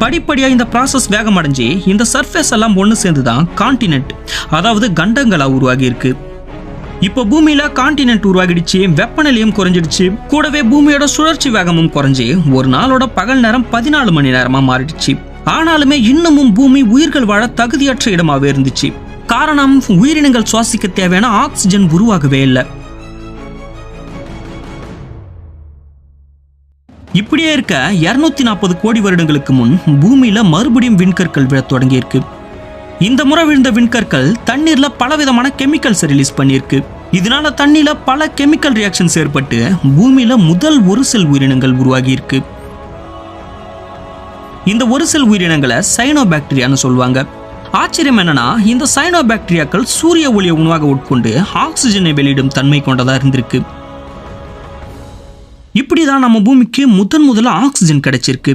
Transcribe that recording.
படிப்படியாக இந்த ப்ராசஸ் வேகமடைஞ்சு இந்த சர்ஃபேஸ் எல்லாம் ஒன்று சேர்ந்து தான் கான்டினென்ட் அதாவது கண்டங்களாக உருவாகி இருக்கு இப்போ பூமியில கான்டினென்ட் உருவாகிடுச்சு வெப்பநிலையும் குறைஞ்சிடுச்சு. கூடவே பூமியோட சுழற்சி வேகமும் குறைஞ்சி ஒரு நாளோட பகல் நேரம் பதினாலு மணி நேரமா மாறிடுச்சு. ஆனாலுமே இன்னமும் பூமி உயிர்கள் வாழ தகுதியற்ற இடமாவே இருந்துச்சு. காரணம் உயிரினங்கள் சுவாசிக்க தேவையான ஆக்சிஜன் உருவாகவே இல்லை. இப்படியே இருக்க 240 நாற்பது கோடி வருடங்களுக்கு முன் பூமியில மறுபடியும் விண்கற்கள் விழத் தொடங்கியிருக்கு. இந்த முறை விழுந்த விண்கற்கள் தண்ணீர்ல பலவிதமான கெமிக்கல்ஸ் ரிலீஸ் பண்ணியிருக்கு. இதனால தண்ணியில பல கெமிக்கல் ரியாக்ஷன்ஸ் ஏற்பட்டு பூமியில முதல் ஒரு செல் உயிரினங்கள் உருவாகி இருக்கு இந்த ஒரு செல் உயிரினங்களை சைனோ பாக்டீரியான்னு சொல்லுவாங்க. ஆச்சரியம் என்னன்னா இந்த சைனோ பாக்டீரியாக்கள் சூரிய ஒளியை உணவாக உட்கொண்டு ஆக்சிஜனை வெளியிடும் தன்மை கொண்டதா இருந்திருக்கு. இப்படி தான் நம்ம பூமிக்கு முதன் முதல்ல ஆக்சிஜன் கிடைச்சிருக்கு.